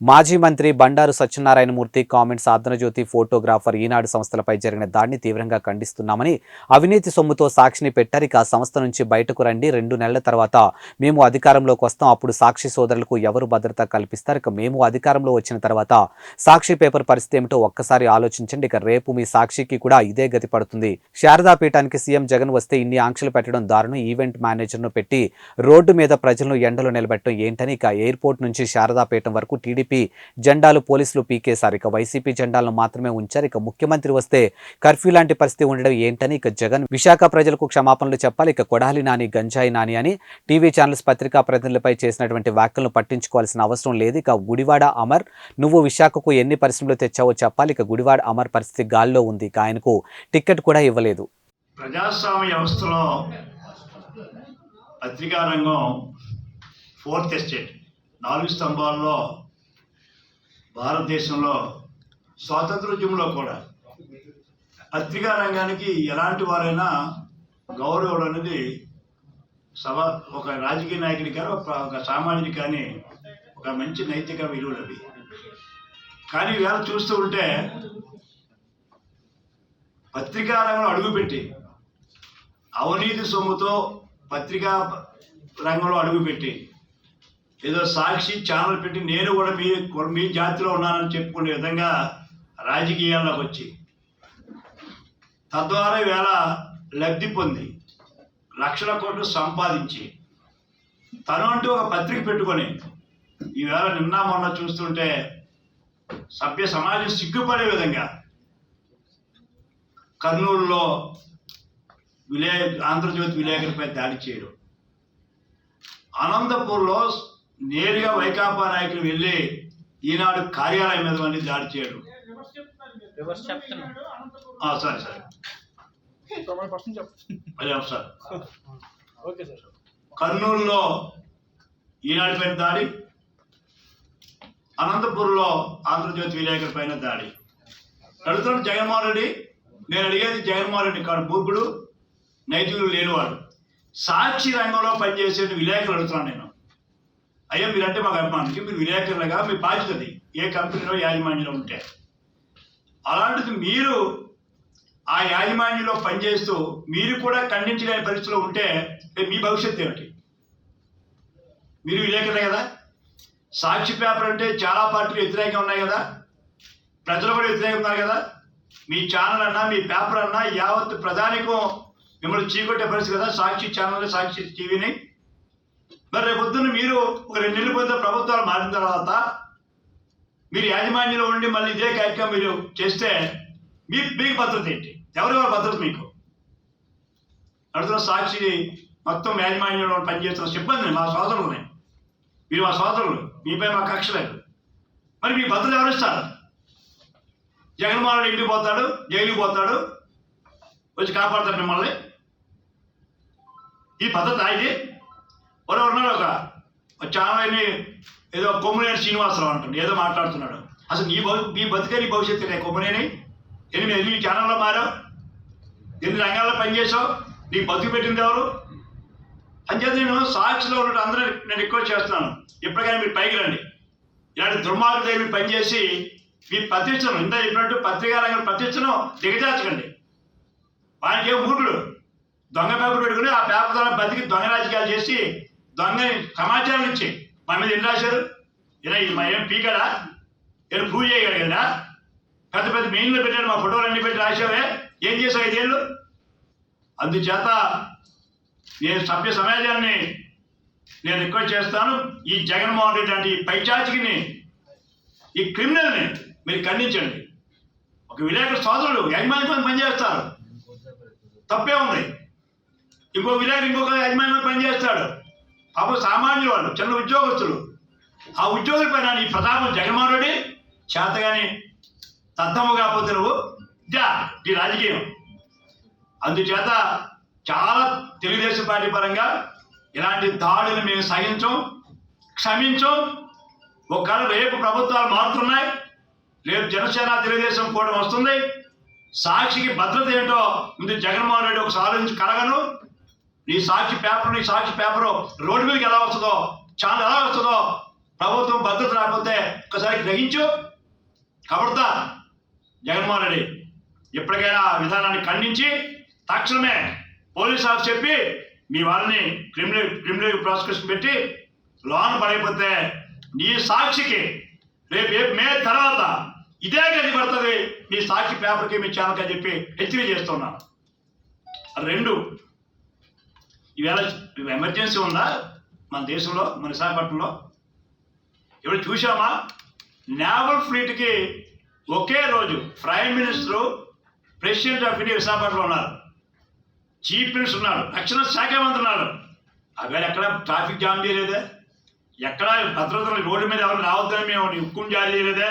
మాజీ మంత్రి Bandaru Satyanarayanamurthy comments Andhra Jyothi photographer Eenadu సంస్థలపై జరిగిన దాడిని తీవ్రంగా ఖండిస్తున్నామని అవినీతి సొమ్ముతో సాక్షిని పెట్టారిక సంస్థ నుంచి బయటకు రండి. రెండు నెలల తర్వాత మేము అధికారంలోకి వస్తాం. అప్పుడు సాక్షి సోదరులకు ఎవరు భద్రత కల్పిస్తారు? ఇక మేము అధికారంలో వచ్చిన తర్వాత సాక్షి పేపర్ పరిస్థితి ఏమిటో ఒక్కసారి ఆలోచించండి. ఇక రేపు మీ సాక్షికి కూడా ఇదే గతి పడుతుంది. శారదా పీఠానికి సీఎం జగన్ వస్తే ఇన్ని ఆంక్షలు పెట్టడం దారుణం. ఈవెంట్ మేనేజర్ను పెట్టి రోడ్డు మీద ప్రజలను ఎండలో నిలబెట్టడం ఏంటని ఇక ఎయిర్పోర్ట్ నుంచి శారదాపీఠం వరకు టీడీపీ జెండాలు పోలీసులు పీకేశారు. ఇక వైసీపీ జెండాలను మాత్రమే ఉంచారు. ఇక ముఖ్యమంత్రి వస్తే కర్ఫ్యూ లాంటి పరిస్థితి ఉండడం ఏంటని ఇక జగన్ విశాఖ ప్రజలకు క్షమాపణలు చెప్పాలి. ఇక కొడాలి నాని గంజాయి నాని అని టీవీ ఛానల్స్ పత్రికా ప్రతినిధులపై చేసినటువంటి వ్యాఖ్యలను పట్టించుకోవాల్సిన అవసరం లేదు. ఇక గుడివాడ అమర్ నువ్వు విశాఖకు ఎన్ని పరిశ్రమలు తెచ్చావో చెప్పాలి. ఇక గుడివాడ అమర్ పరిస్థితి గాల్లో ఉంది. ఇక ఆయనకు టికెట్ కూడా ఇవ్వలేదు. ప్రజాస్వామ్య వ్యవస్థలో పత్రికా రంగం ఫోర్త్ ఎస్టేట్. నాలుగు స్తంభాల్లో భారతదేశంలో స్వాతంత్రోద్యమంలో కూడా పత్రికా రంగానికి ఎలాంటి వారైనా గౌరవం అనేది సభ ఒక రాజకీయ నాయకుడి కానీ ఒక ఒక సామాన్యుడి కానీ ఒక మంచి నైతిక విలువలు అవి. కానీ వేళ చూస్తూ ఉంటే పత్రికా రంగంలో అడుగుపెట్టి అవినీతి సొమ్ముతో పత్రికా రంగంలో అడుగుపెట్టి ఏదో సాక్షి ఛానల్ పెట్టి నేను కూడా మీ మీ జాతిలో ఉన్నానని చెప్పుకునే విధంగా రాజకీయాల్లోకి వచ్చి తద్వారా వేళ లబ్ధి పొంది లక్షల కోట్లు సంపాదించి తను అంటూ ఒక పత్రిక పెట్టుకొని ఈవేళ నిన్న మొన్న చూస్తుంటే సభ్య సమాజం సిగ్గుపడే విధంగా కర్నూలులో విలే ఆంధ్రజ్యోతి విలేకరిపై దాడి చేయడం. అనంతపూర్లో నేరుగా వైకాపా నాయకులు వెళ్ళి ఈనాడు కార్యాలయం మీద వండి దాడి చేయడం. రివర్స్ చెప్తున్నా. ఆ, సరే సరే. సార్. Okay sir. కర్నూలులో ఈనాడు పైన దాడి అనంతపూర్లో ఆంధ్రజ్యోతి విలేకరుల పైన దాడి. అడుగుతున్నాడు జగన్మోహన్ రెడ్డి నేను అడిగేది జగన్మోహన్ రెడ్డి కాదు మూర్ఖుడు నైతికులు లేనివాడు. సాక్షి రంగంలో పనిచేసే విలేకరులు అడుగుతున్నాను నేను. అయ్యా మీరంటే మాకు అభిమానికి మీరు విలేకరులుగా మీ బాధ్యతది ఏ కంపెనీలో యాజమాన్యంలో ఉంటే. అలాంటిది మీరు ఆ యాజమాన్యంలో పనిచేస్తూ మీరు కూడా ఖండించలేని పరిస్థితిలో ఉంటే మీ భవిష్యత్తు ఏమిటి? మీరు విలేకరులే కదా? సాక్షి పేపర్ అంటే చాలా పార్టీలు వ్యతిరేకంగా ఉన్నాయి కదా? ప్రజలు కూడా వ్యతిరేకంగా ఉన్నారు కదా? మీ ఛానల్ అన్నా మీ పేపర్ అన్నా యావత్ ప్రధానికం మిమ్మల్ని చీకొట్టే పరిస్థితి కదా? సాక్షి ఛానల్ సాక్షి టీవీని. మరి రేపు పొద్దున్న మీరు ఒక రెండు నెలల పోతే ప్రభుత్వాలు మారిన తర్వాత మీరు యాజమాన్యంలో ఉండి మళ్ళీ ఇదే కార్యక్రమం మీరు చేస్తే మీ మీకు భద్రత ఏంటి? ఎవరెవరు భద్రత మీకు? నడుతున్న సాక్షిని మొత్తం యాజమాన్యంలో పనిచేస్తున్న సిబ్బంది మా సోదరులని. మీరు మా సోదరులు మీపై మా కక్ష లేదు మరి మీ భద్రత ఎవరు ఇస్తారు? జగన్మోహన్ రెడ్డి ఇంటికి పోతాడు జైలుకి పోతాడు వచ్చి కాపాడతాడు మిమ్మల్ని. ఈ పద్ధతి ఇది ఎవరో ఉన్నాడు ఒక ఒక ఏదో కొమ్మునేని శ్రీనివాసరావు అంటాడు ఏదో మాట్లాడుతున్నాడు. అసలు నీ భవి నీ బతికే నీ భవిష్యత్తు నే కొమ్మనేని ఎన్ని ఎన్ని ఛానల్లో మారావు? ఎన్ని రంగాల్లో పనిచేసావు నీ బతుకు పెట్టింది ఎవరు? అంచేది నేను. సాక్షిలో ఉన్న అందరూ నేను రిక్వెస్ట్ చేస్తున్నాను. ఎప్పటికైనా మీరు పైకి రండి. ఇలాంటి దుర్మార్గులు మీరు పనిచేసి మీ ప్రతిష్టను ఇంత చెప్పినట్టు పత్రికా రంగం ప్రతిష్టను దిగజార్చకండి. వానికి ఏ మూర్ఖుడు? దొంగ పేపర్ పెట్టుకుని ఆ పేపర్ ద్వారా బతికి దొంగ రాజకీయాలు చేసి దొంగ సమాచారం ఇచ్చి మన మీద ఎన్ని రాశారు? ఇలా ఇది మా ఏం పీకడా? ఏం పూజ చేయగలడు కదా పెద్ద పెద్ద మెయిన్లో పెట్టాడు మా ఫోటోలు అన్ని పెట్టి రాశావే? ఏం చేసావు ఐదేళ్ళు? అందుచేత నేను సభ్య సమాజాన్ని నేను రిక్వెస్ట్ చేస్తాను ఈ జగన్మోహన్ రెడ్డి లాంటి ఈ పైచాచికిని ఈ క్రిమినల్ని మీరు ఖండించండి. ఒక విలేకరు సోదరుడు యజమానితో పనిచేస్తారు తప్పే ఉంది. ఇంకో విలేకరు ఇంకొక యజమాని పనిచేస్తాడు. పాప సామాన్యులు వాళ్ళు చిన్న ఉద్యోగస్తులు. ఆ ఉద్యోగుల పైన నీ ప్రతాపం జగన్మోహనుడి చేతగాని తత్తము కాకపోతే నువ్వు ఇదా ఈ రాజకీయం. అందుచేత చాలా తెలుగుదేశం పార్టీ పరంగా ఇలాంటి దాడులు మేము సహించం క్షమించం. ఒకవేళ రేపు ప్రభుత్వాలు మారుతున్నాయి రేపు జనసేన తెలుగుదేశం కూడా వస్తుంది సాక్షికి భద్రత ఏంటో ముందు జగన్మోహన్ రెడ్డి ఒకసారి ఆలోచించి కలగను. నీ సాక్షి పేపర్ నీ సాక్షి పేపర్ రోడ్డు మీదకి ఎలా వస్తుందో చాలా ఎలా వస్తుందో ప్రభుత్వం భద్రత రాకపోతే ఒకసారి గ్రహించు. కబడతా జగన్మోహన్ రెడ్డి. ఎప్పటికైనా విధానాన్ని ఖండించి తక్షణమే పోలీస్ ఆఫీస్ చెప్పి మీ వాళ్ళని క్రిమినల్ క్రిమినల్ ప్రాసిక్యూషన్ పెట్టి లోన్ పడైపోతే నీ సాక్షికి రేపు రేపు మే తర్వాత ఇదే గది పడుతుంది. మీ సాక్షి పేపర్కి మీ ఛానల్కి అని చెప్పి హెచ్చరిక చేస్తున్నాను. రెండు ఈవేళ ఎమర్జెన్సీ ఉందా? మన దేశంలో మన విశాఖపట్నంలో? ఇప్పుడు చూసామా నేవల్ ఫ్లీట్కి ఒకే రోజు prime minister president of India విశాఖపట్నంలో ఉన్నారు. చీఫ్ మినిస్టర్ ఉన్నాడు రక్షణ శాఖ మంత్రి ఉన్నారు. అవేళ ఎక్కడ ట్రాఫిక్ జామ్ చేయలేదే? ఎక్కడ భద్రత రోడ్డు మీద ఎవరు రావద్దని మేము హుక్కుం జారీ చేయలేదే?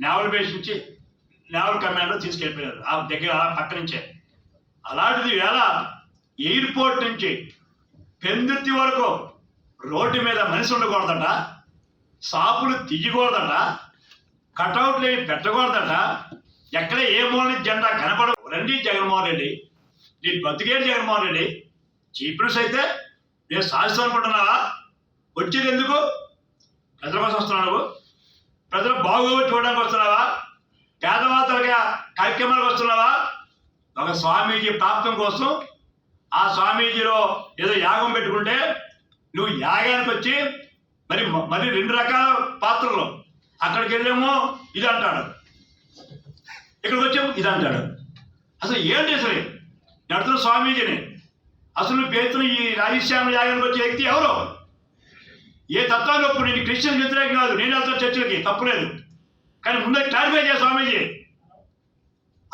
నేవల్ బేస్ నుంచి నేవల్ కమాండ్లో తీసుకెళ్ళిపోయారు. ఆ దగ్గర పక్క నుంచే. అలాంటిది వేళ ఎయిర్పోర్ట్ నుంచి పెందుర్తి వరకు రోడ్డు మీద మనిషి ఉండకూడదట షాపులు తీయకూడదట కటౌట్లు ఏమి పెట్టకూడదట ఎక్కడ ఏ మూలని జెండా కనపడ రండి జగన్మోహన్ రెడ్డి. నీ బతికేడు జగన్మోహన్ రెడ్డి. చీఫ్ మినిస్టర్ అయితే నేను సాధిస్తాను అనుకుంటున్నావా వచ్చేది ఎందుకు? ప్రజల కోసం వస్తున్నావు. ప్రజలు బాగోగులు చూడడానికి వస్తున్నావా? పేదవాతలుగా కార్యక్రమాలకు వస్తున్నావా? ఒక స్వామీజీ ప్రాప్తం కోసం ఆ స్వామీజీలో ఏదో యాగం పెట్టుకుంటే నువ్వు యాగానికి వచ్చి మరి మరి రెండు రకాల పాత్రలు. అక్కడికి వెళ్ళేమో ఇది అంటాడు. ఇక్కడికి వచ్చాము ఇది అంటాడు. అసలు ఏంటి అసలు? నడుతున్న స్వామీజీని. అసలు పేతులు ఈ రాజశ్యామ యాగానికి వచ్చే వ్యక్తి ఎవరు? ఏ తత్వాన్ని ఒప్పుడు నేను క్రిస్టియన్ వ్యతిరేకం కాదు. నేను వెళ్తాను చర్చిలకి. తప్పులేదు కానీ ముందే క్లారిఫై చేయ స్వామీజీ.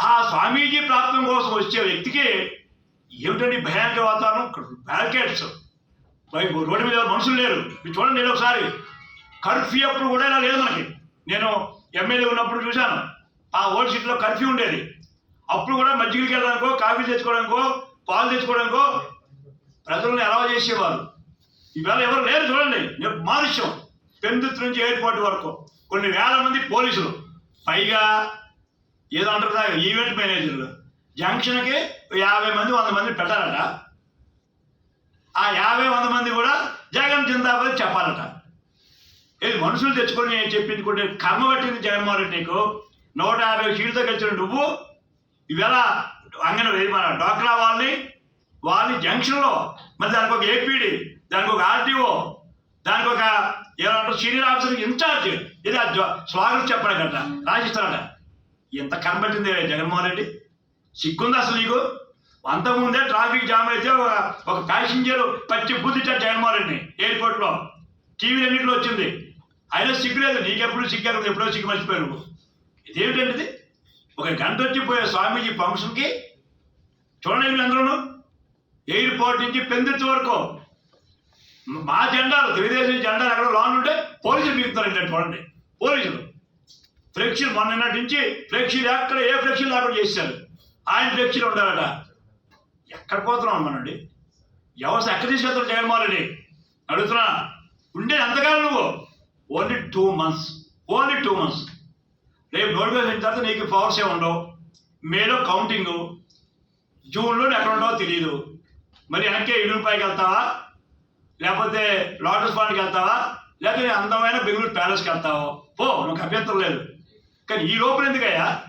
ఆ స్వామీజీ ప్రాప్తం కోసం వచ్చే వ్యక్తికి ఏమిటండి భయానికి వాతావరణం? బ్యారికేడ్స్. రోడ్డు మీద మనుషులు లేరు. మీరు చూడండి నేను ఒకసారి. కర్ఫ్యూ అప్పుడు కూడా ఇలా లేదు మనకి. నేను ఎమ్మెల్యే ఉన్నప్పుడు చూశాను. ఆ ఓల్డ్ సిటీలో కర్ఫ్యూ ఉండేది. అప్పుడు కూడా మజ్జిగకి వెళ్ళడానికో కాఫీ తెచ్చుకోవడానికో పాలు తెచ్చుకోవడానికో ప్రజలను ఎలా చేసేవారు ఈవేళ ఎవరు లేరు చూడండి. నేను మానుష్యం పెందుత్ నుంచి ఎయిర్పోర్ట్ వరకు. కొన్ని వేల మంది పోలీసులు. పైగా ఏదో అంటారు ఈవెంట్ మేనేజర్లు. జంక్షన్కి యాభై మంది వంద మంది పెట్టారట ఆ యాభై వంద మంది కూడా జగన్ జిందాబాద్ చెప్పాలట. ఇది మనుషులు తెచ్చుకొని చెప్పింది కూడా కర్మ పట్టింది జగన్మోహన్ రెడ్డి నీకు? నూట యాభై సీట్లతో గెలిచిన నువ్వు? ఈవేళ అంగన మన డాక్రా వాళ్ళని వాళ్ళని జంక్షన్లో. మరి దానికి ఒక ఏపీడి దానికి ఒక ఆర్టీఓ దానికి ఒక ఏమంటారు సీనియర్ ఆఫీసర్ ఇన్ఛార్జ్. ఇది స్వాగతం చెప్పడం గట్ట రాసిస్తారట. ఇంత కనబట్టింది జగన్మోహన్ రెడ్డి? సిగ్గుంది అసలు నీకు? అంతకుముందే ట్రాఫిక్ జామ్ అయితే ఒక ఒక ప్యాసింజర్ పచ్చి బుద్ధిచ్చాడు జగన్మోహన్ మారండి ఎయిర్పోర్ట్లో. టీవీలన్నింటిలో వచ్చింది? అయినా సిగ్గు లేదు నీకెప్పుడు సిగ్గారు ఎప్పుడో సిగ్గు మర్చిపోయారు నువ్వు. ఇదేమిటండి ఇది ఒక గంట వచ్చి పోయే స్వామీజీ ఫంక్షన్కి చూడండి అందరూ ఎయిర్పోర్ట్ నుంచి పెందుర్తి వరకు. మా జెండాలు తెలుగుదేశం జెండాలు ఎక్కడ లోన్ ఉంటే పోలీసులు మిగుతారు చూడండి. పోలీసులు. ఫ్లెక్సీలు మొన్న నుంచి ఫ్లెక్సీలు ఎక్కడ ఏ ఫ్లెక్సీలు లేకుండా చేశారు. ఆయన ఫ్లెక్సీలు ఉండాలట ఎక్కడ పోతున్నాం మనండి వ్యవస్థ ఎక్కడ తీసుకెళ్తారు జగన్మోహన్ రెడ్డి? అడుగుతున్నా. ఉండే ఎంతకాలం నువ్వు? Only two months only two months రేపు నోటిఫికేషన్ అయిన తర్వాత నీకు పవర్స్ ఏ ఉండవు. మేలో కౌంటింగు జూన్లో ఎక్కడ ఉండవో తెలియదు మరి వెనక్కి ఇడుపైకి వెళ్తావా? లేకపోతే లోటస్ పాండ్కి వెళ్తావా? లేకపోతే అందమైన బెంగళూరు ప్యాలెస్కి వెళ్తావో? పో నాకు అభ్యంతరం లేదు. కానీ ఈ లోపల ఎందుకయ్యా?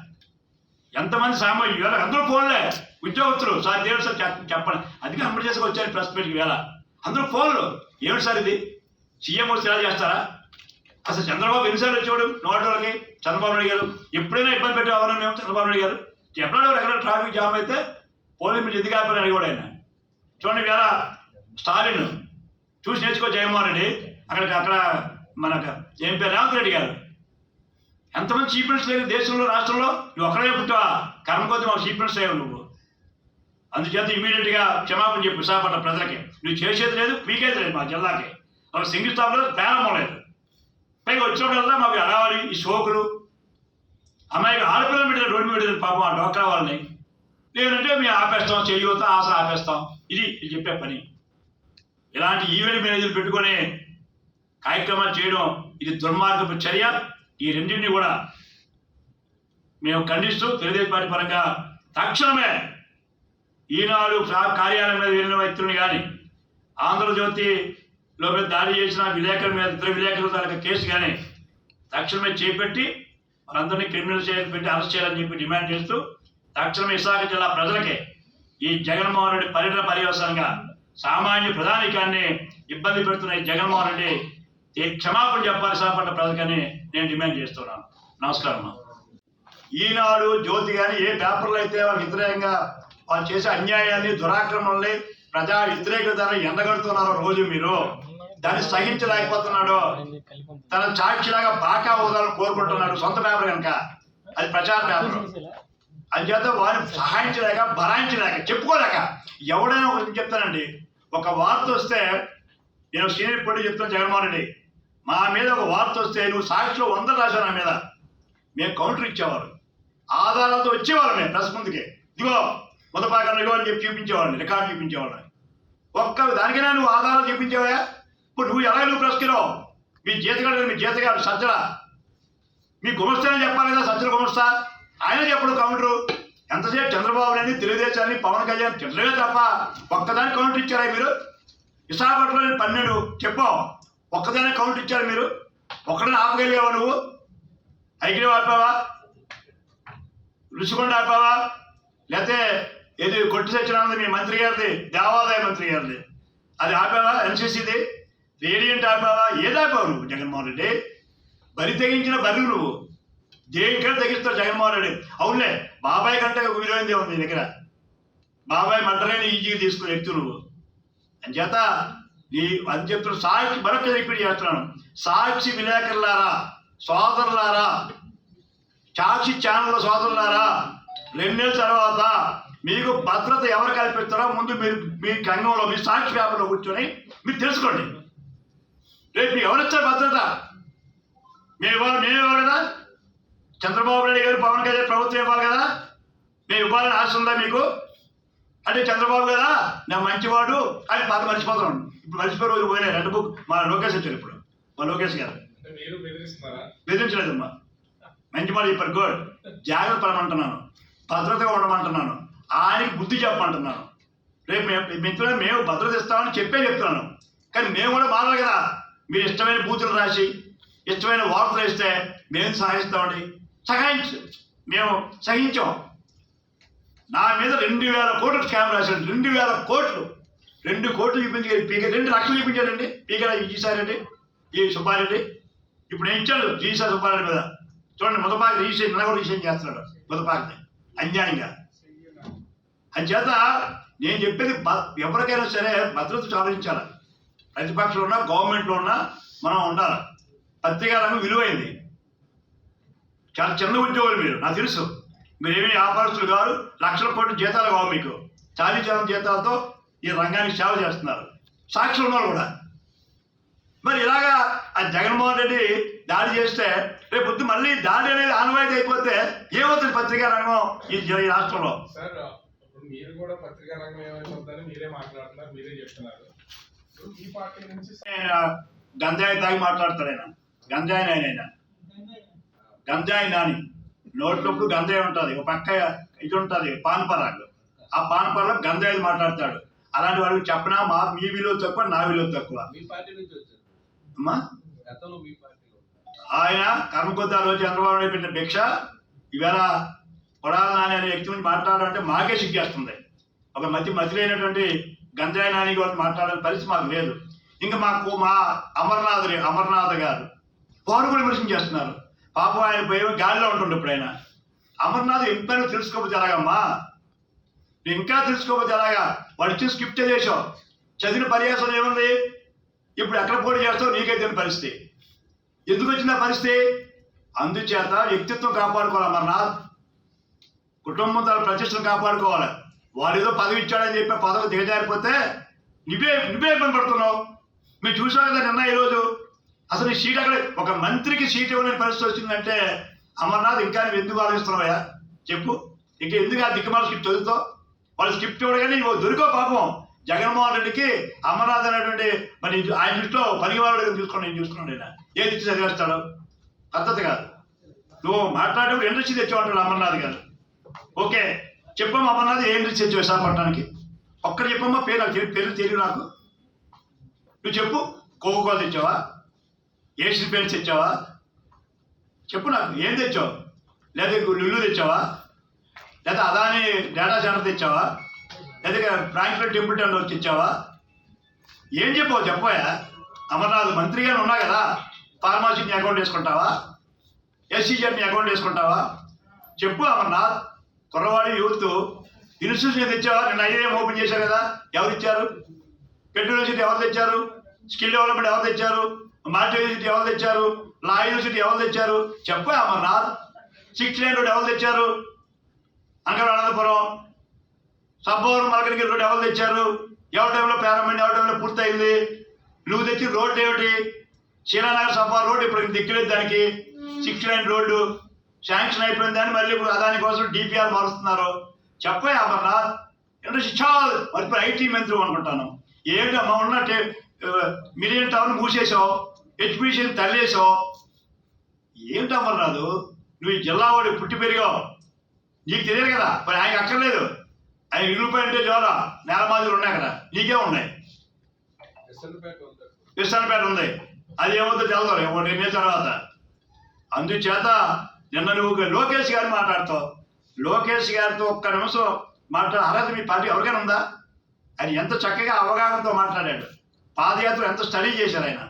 ఎంతమంది సామాన్యులు? వేళ అందరూ ఫోన్లే. ఉద్యోగస్తులు. సార్ దేవుడు సార్ చెప్పండి. అందుకే అమలు చేసుకు వచ్చారు ప్రెస్ మీట్కి వేళ అందరూ ఫోన్లు. ఏమిటి సార్ ఇది? సీఎం వచ్చి ఇలా చేస్తారా? అసలు చంద్రబాబు ఎన్నిసార్లు వచ్చేవాడు నోటోళ్ళకి చంద్రబాబు నాయుడు గారు. ఎప్పుడైనా ఇబ్బంది పెట్టేవారు మేము చంద్రబాబు నాయుడు గారు. ఎప్పుడైనా ఎక్కడ ట్రాఫిక్ జామ్ అయితే పోలీసు మీరు ఎందుకు ఆపారని అడిగాడు ఆయన. చూడండి వేళ స్టాలిన్ చూసి నేర్చుకో జగన్మోహన్ రెడ్డి. అక్కడ అక్కడ మనకు ఏం పేరు? రేవంత్ రెడ్డి గారు. ఎంతమంది చీఫ్ మినిస్టర్ లేదు దేశంలో రాష్ట్రంలో? నువ్వు ఒక్కడే పుట్టావా? కర్మ కొద్ది మాకు చీఫ్ మినిస్టర్ అయ్యావు నువ్వు. అందుచేత ఇమీడియట్గా క్షమాపణ చెప్పు విశాఖపట్నం ప్రజలకి. నువ్వు చేసేది లేదు పీకేది లేదు మా జిల్లాకి. ఒక సింగిల్ స్టాప్లో ప్రారంభం లేదు. పైగా వచ్చినప్పుడల్లా మాకు అడవాలి ఈ సోకులు అమ్మాయికి ఆడపిల్లలు పెట్టారు రోడ్డు మీద పెట్టారు పాపం ఆ డోక్రా వాళ్ళని. లేదంటే మేము ఆపేస్తాం చేయూత ఆశ ఆపేస్తాం. ఇది ఇది చెప్పే పని. ఇలాంటి ఈవెంట్ మేనేజర్లు పెట్టుకొని కార్యక్రమాలు చేయడం ఇది దుర్మార్గపు చర్య. ఈ రెండింటిని కూడా మేము ఖండిస్తూ తెలుగుదేశం పార్టీ పరంగా తక్షణమే ఈనాడు కార్యాలయం మీద వెళ్ళిన వ్యక్తులను కానీ ఆంధ్రజ్యోతి లోపల దాడి చేసిన విలేకరుల మీద ఇద్దరు విలేకరుల తాలూకా కేసు కానీ తక్షణమే చేపట్టి వారందరినీ క్రిమినల్ చేయాలి పెట్టి అరెస్ట్ చేయాలని చెప్పి డిమాండ్ చేస్తూ తక్షణమే విశాఖ జిల్లా ప్రజలకే ఈ జగన్మోహన్ రెడ్డి పర్యటన పర్యవసరంగా సామాన్య ప్రధానికాన్ని ఇబ్బంది పెడుతున్న ఈ జగన్మోహన్ రెడ్డి ఏ క్షమాపణ చెప్పాలి సహపడ్డ ప్రజలకని నేను డిమాండ్ చేస్తున్నాను. నమస్కారం ఈనాడు జ్యోతి కానీ ఏ పేపర్లు అయితే వాళ్ళు వ్యతిరేకంగా వాళ్ళు చేసే అన్యాయాన్ని దురాక్రమణల్ని ప్రజా వ్యతిరేకతని ఎండగడుతున్నారో రోజు మీరు దాన్ని సహించలేకపోతున్నాడు తన సాక్షిలాగా బాకా హోదాలను కోరుకుంటున్నాడు సొంత పేపర్ కనుక. అది ప్రచార పేపర్. అందుచేత వారిని సహాయించలేక భరాయించలేక చెప్పుకోలేక ఎవడైనా ఒకటి చెప్తానండి. ఒక వార్త వస్తే నేను సీనియర్ పొడి చెప్తాను జగన్మోహన్ రెడ్డి. మా మీద ఒక వార్త వస్తే నువ్వు సాక్షిలో వందలు రాశావు నా మీద. మేము కౌంటర్ ఇచ్చేవారు ఆధారాలతో వచ్చేవారు మేము ప్రెస్ ముందుకే. ఇదిగో మొదపాకరణ ఇగో అని చెప్పి చూపించేవాడిని రికార్డు చూపించేవాడిని ఒక్క దానికైనా నువ్వు ఆధారాలు చూపించావా? ఇప్పుడు నువ్వు ఎలా నువ్వు ప్రశ్నిరావు మీ జీతగాడు మీ జీతగాడు సజ్జల. మీ గుమస్తానే చెప్పాలి కదా సజ్జల గుమస్తా. ఆయన చెప్పడు కౌంటరు. ఎంతసేపు చంద్రబాబు నాయుడు తెలుగుదేశాన్ని పవన్ కళ్యాణ్ తిట్టడమే తప్ప ఒక్కదాని కౌంటర్ ఇచ్చారా మీరు? విశాఖపట్నంలో పన్నెండు. చెప్పావు ఒక్కదైనా కౌంట్ ఇచ్చారు మీరు. ఒక్కడనే ఆపగలిగావా నువ్వు? ఐక్యం ఆపావా? రుచికొండ ఆపావా? లేకపోతే ఏది కొట్టి సత్యనారాయణ మీ మంత్రి గారిది దేవాదాయ మంత్రి గారిది? అది ఆపావా ఎన్సీసీది? రేడియంట్ ఆపావా? ఏది ఆపావు నువ్వు జగన్మోహన్ రెడ్డి? బరి తెగించిన బరువు నువ్వు. దేనికైనా తెగిస్తావు జగన్మోహన్ రెడ్డి. అవునులే బాబాయ్ కంటే ఒక విలువైందే ఉంది నీ దగ్గర. బాబాయ్ మంటలేని ఈజీగా తీసుకునే వ్యక్తి నువ్వు. అంచేత నీ అని చెప్తున్న సాక్షి మరొక రిపీట్ చేస్తున్నాను సాక్షి విలేకరులారా సోదరులారా సాక్షి ఛానల్ సోదరులారా రెండేళ్ళ తర్వాత మీకు భద్రత ఎవరు కల్పిస్తారో ముందు మీరు మీ కంగంలో మీ సాక్షి పేపర్లో కూర్చొని మీరు తెలుసుకోండి. రేపు మీకు ఎవరిచ్చారు భద్రత? మేము ఇవ్వాలి మేము ఇవ్వాలి కదా? చంద్రబాబు నాయుడు గారు పవన్ కళ్యాణ్ ప్రభుత్వం ఇవ్వాలి కదా? మేము ఇవ్వాలని ఆశ ఉందా మీకు? అంటే చంద్రబాబు కదా నా మంచివాడు అని పాత మర్చిపోతున్నాను ఇప్పుడు మర్చిపోయే రోజు పోయినా రెండు బుక్ మా లోకేష్ వచ్చారు ఇప్పుడు. మా లోకేష్ గారు. బెదిరించలేదమ్మా. మంచి మాట చెప్పారు. గుడ్. జాగ్రత్త పడమంటున్నాను. భద్రతగా ఉండమంటున్నాను ఆయనకి బుద్ధి చెప్పమంటున్నాను. రేపు మేము మిత్రులు మేము భద్రత ఇస్తామని చెప్పే చెప్తున్నాను. కానీ మేము కూడా మారాలి కదా. మీరు ఇష్టమైన బూతులు రాసి ఇష్టమైన వార్తలు ఇస్తే మేము సహాయిస్తామండి? సహాయించు. మేము సహించాం. నా మీద రెండు వేల కోట్లు స్కామ్ రాశాడు. రెండు వేల కోట్లు. రెండు కోట్లు చూపించారు పీక రెండు లక్షలు చూపించాడండి పీకరా ఈసారండి ఈ సుబ్బారెడ్డి ఇప్పుడు ఏం ఇచ్చాడు జీసా సుబ్బారెడ్డి మీద చూడండి మొదపాకి రిజిస్ట్రేషన్ నిన్న కూడా రీసెంట్ చేస్తున్నాడు మొదపాకిని అన్యాయంగా. అంచేత నేను చెప్పేది ఎవరికైనా సరే భద్రత సాధించాలి. ప్రతిపక్షంలో ఉన్నా గవర్నమెంట్లో ఉన్నా మనం ఉండాలి. పత్రికా రంగం విలువైంది. చాలా చిన్న ఉద్యోగులు మీరు నాకు తెలుసు. మీరు వ్యాపారస్తులు కాదు లక్షల కోట్ల జీతాలు కావు మీకు. చాలీ జీతాలతో ఈ రంగానికి సేవ చేస్తున్నారు. సాక్షులు ఉన్నారు కూడా. మరి ఇలాగా ఆ జగన్మోహన్ రెడ్డి దాడి చేస్తే రేపు పొద్దు మళ్ళీ దాడి అనేది ఆనవాయితీ అయిపోతే ఏమవుతుంది పత్రికా రంగం ఈ ఈ రాష్ట్రంలో? మీరు కూడా పత్రికా రంగం ఏమైపోతుందని మీరే మాట్లాడుతున్నారు మీరే చెప్తున్నారు. మీ పార్టీ నుంచి గంజాయి తాగి మాట్లాడతాడు ఆయన. గంజాయి నాయన ఆయన. గంజాయి నాని. నోట్లప్పుడు గంజాయి ఉంటుంది. ఒక పక్క ఇది ఉంటుంది పాన్పరాలు ఆ పాన్పరలో గంజాయి మాట్లాడతాడు. అలాంటి వాడికి చెప్పనా? మా మీ విలువ తక్కువ నా విలువ తక్కువ. మీ పార్టీ నుంచి వచ్చారు. అమ్మా? గతంలో మీ పార్టీలో ఆయన కర్మకొద్ది ఆ రోజు చంద్రబాబు నాయుడు పెట్టిన భిక్ష ఈవేళ కొడాల నాని అనే వ్యక్తి గురించి మాట్లాడాలంటే మాకే సిగ్గేస్తుంది. ఒక మతి మతి లేనటువంటి గంజాయి నాని గురించి మాట్లాడే పరిస్థితి మాకు లేదు. ఇంకా మాకు మా అమర్నాథ్ అమర్నాథ్ గారు వారు కూడా విమర్శనం చేస్తున్నారు. పాపం ఆయన పోయి గాలిలో ఉంటుండే ఇప్పుడు ఆయన. అమర్నాథ్ ఎంతైనా తెలుసుకోకపోతే ఎలాగమ్మా? ఇంకా తెలుసుకోకపోతే ఎలాగా? వాడు వచ్చి స్క్రిప్ట్ చేసావు? చదివిన పర్యాసం ఏముంది? ఇప్పుడు ఎక్కడ పోటీ చేస్తావు? నీకే తెలియని పరిస్థితి. ఎందుకు వచ్చిన పరిస్థితి? అందుచేత వ్యక్తిత్వం కాపాడుకోవాలి అమర్నాథ్. కుటుంబం తన ప్రతిష్టను కాపాడుకోవాలి. వాడు ఏదో పదవి ఇచ్చాడని చెప్పి పదవి దిగజారిపోతే నువ్వే నువ్వే ఇబ్బంది పడుతున్నావు. మీరు చూసావు కదా నిన్న ఈరోజు? అసలు ఈ సీట్ అక్కడ ఒక మంత్రికి సీట్ ఇవ్వలేని పరిస్థితి వచ్చిందంటే అమర్నాథ్ ఇంకా నువ్వు ఎందుకు ఆలోచిస్తున్నావా చెప్పు. ఇంకా ఎందుకు ఆ దిక్కుమాల చదువుతావు? వాళ్ళు స్క్రిప్ట్ ఇవ్వడగానే నువ్వు దొరికో పాపం. జగన్మోహన్ రెడ్డికి అమర్నాథ్ అనేటువంటి మరి ఆయన దృష్టిలో పనికివాడు చూసుకుని నేను చూసుకున్నాడు ఆయన ఏది ఇచ్చి చదివేస్తాడు? పద్ధతి కాదు. నువ్వు మాట్లాడేప్పుడు ఇండస్ట్రీ తెచ్చేవాడు అమర్నాథ్ గారు. ఓకే చెప్పమ్మా అమర్నాథ్ ఏ ఇండస్ట్రీ తెచ్చి విశాఖపట్నానికి? ఒక్కడు చెప్పమ్మా పేరు నాకు పేర్లు పేరు తెలియదు నాకు. నువ్వు చెప్పు. కోకోకోల తెచ్చావా? ఏషియన్ పెయింట్స్ తెచ్చావా? చెప్పు నాకు ఏం తెచ్చావు? లేదా లుల్లు తెచ్చావా? లేదా అదాని డేటా సెంటర్ తెచ్చావా? లేదా ఫ్రాంక్లిన్ టెంపుల్ టెండర్ తెచ్చావా? ఏం చెప్పావు? చెప్పాయా అమర్నాథ్ మంత్రిగానే ఉన్నా కదా. ఫార్మాసిటీని అకౌంట్ వేసుకుంటావా? ఎస్సీజెడ్ని అకౌంట్ వేసుకుంటావా? చెప్పు అమర్నాథ్. కుర్రవాడి యూత్. ఇన్స్టిట్యూషన్ తెచ్చావా? నిన్న ఐఏఎం ఓపెన్ చేశారు కదా? ఎవరు ఇచ్చారు? పెట్రోల్ యూనివర్సిటీ ఎవరు తెచ్చారు? స్కిల్ డెవలప్మెంట్ ఎవరు తెచ్చారు? మార్ట్ యూనివర్సిటీ ఎవరు తెచ్చారు? లా యూనివర్సిటీ ఎవరు తెచ్చారు? చెప్పు అమర్నాథ్. సిక్స్ లైన్ రోడ్ ఎవరు తెచ్చారు? అంకర అనంతపురం. సబ్బవరం మలకరికి రోడ్ ఎవరు తెచ్చారు? ఎవరి టైంలో ప్రారంభమైంది? ఎవరి టైంలో పూర్తయింది? నువ్వు తెచ్చిన రోడ్డు ఏమిటి? శీలానగర్ సబ్బా రోడ్ ఇప్పుడు దిక్కులేదు దానికి. Six line road. శాంక్షన్ అయిపోయిన దాన్ని మళ్ళీ ఇప్పుడు అదాని కోసం డిపిఆర్ మారుస్తున్నారు. చెప్పే అమర్నాథ్ ఇండస్ట్రీ చాలు మరి ఇప్పుడు ఐటీ మంత్రి అనుకుంటాను. ఏంటమ్మా ఉన్న టే- మిలియన్ టౌన్ మూసేసావు ఎడ్యుకేషన్ తల్లేసావు ఏంటి అమర్నాథ్ నువ్వు ఈ జిల్లా వాడు పుట్టి పెరిగావు. నీకు తెలియదు కదా మరి ఆయనకి అక్కర్లేదు. ఆయన మిగిలిపోయింటే జోరా నేల మాదిరి ఉన్నాయి కదా నీకే ఉన్నాయి. కృష్ణపేట ఉంది. అది ఏమవుతుందో తెలదు ఒక రెండు తర్వాత. అందుచేత నిన్న నువ్వు లోకేష్ గారిని మాట్లాడుతావు. లోకేష్ గారితో ఒక్క నిమిషం మాట్లాడే అర్హత మీ పార్టీ ఎవరికైనా ఉందా? ఆయన ఎంత చక్కగా అవగాహనతో మాట్లాడాడు. పాదయాత్ర ఎంత స్టడీ చేశారు ఆయన.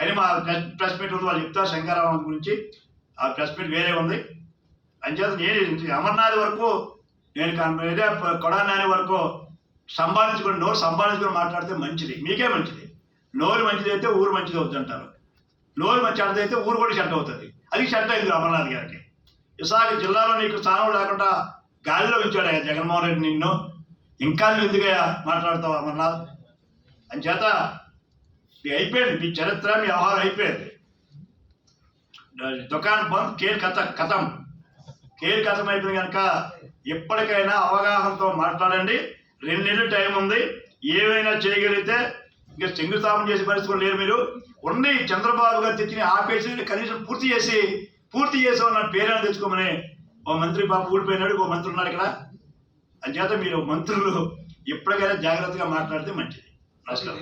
అని మా ప్రెస్ ప్రెస్ మీట్ ఉంది వాళ్ళు చెప్తారు శంకరరావు గురించి. ఆ ప్రెస్ మీట్ వేరే ఉంది. అంచేత నేను అమర్నాథ్ వరకు నేను ఇదే కొడానాని వరకు సంపాదించుకుని నోరు సంపాదించుకుని మాట్లాడితే మంచిది. మీకే మంచిది. నోరు మంచిది అయితే ఊరు మంచిది అవుతుంటారు నోరు మంచి చెడ్డది అయితే ఊరు కూడా చెడ్డ అవుతుంది. అది చెడ్డ అయింది అమర్నాథ్ గారికి. విశాఖ జిల్లాలో నీకు స్థానం లేకుండా గాలిలో ఉంచాడు ఆయన జగన్మోహన్ రెడ్డి నిన్ను. ఇంకా నువ్వు ఎందుకయ్యా మాట్లాడతావు అమర్నాథ్? అని చేత మీ అయిపోయింది మీ చరిత్ర మీ వ్యవహారం అయిపోయింది. దుకాణం బంద్ కేర్ కథ కథం. కేర్ కథం కనుక ఎప్పటికైనా అవగాహనతో మాట్లాడండి. రెండు నెలలు టైం ఉంది. ఏమైనా చేయగలిగితే ఇంకా శంకుస్థాపన చేసే పరిస్థితులు లేరు మీరు. ఉండి చంద్రబాబు గారు తెచ్చిన ఆపేసి కనీసం పూర్తి చేసి పూర్తి చేసి నా పేరైనా తెచ్చుకోమని ఓ మంత్రి బాబు ఊడిపోయినాడు ఓ మంత్రి ఉన్నాడు ఇక్కడ. అంచేత మీరు మంత్రులు ఎప్పటికైనా జాగ్రత్తగా మాట్లాడితే మంచిది. నమస్కారం.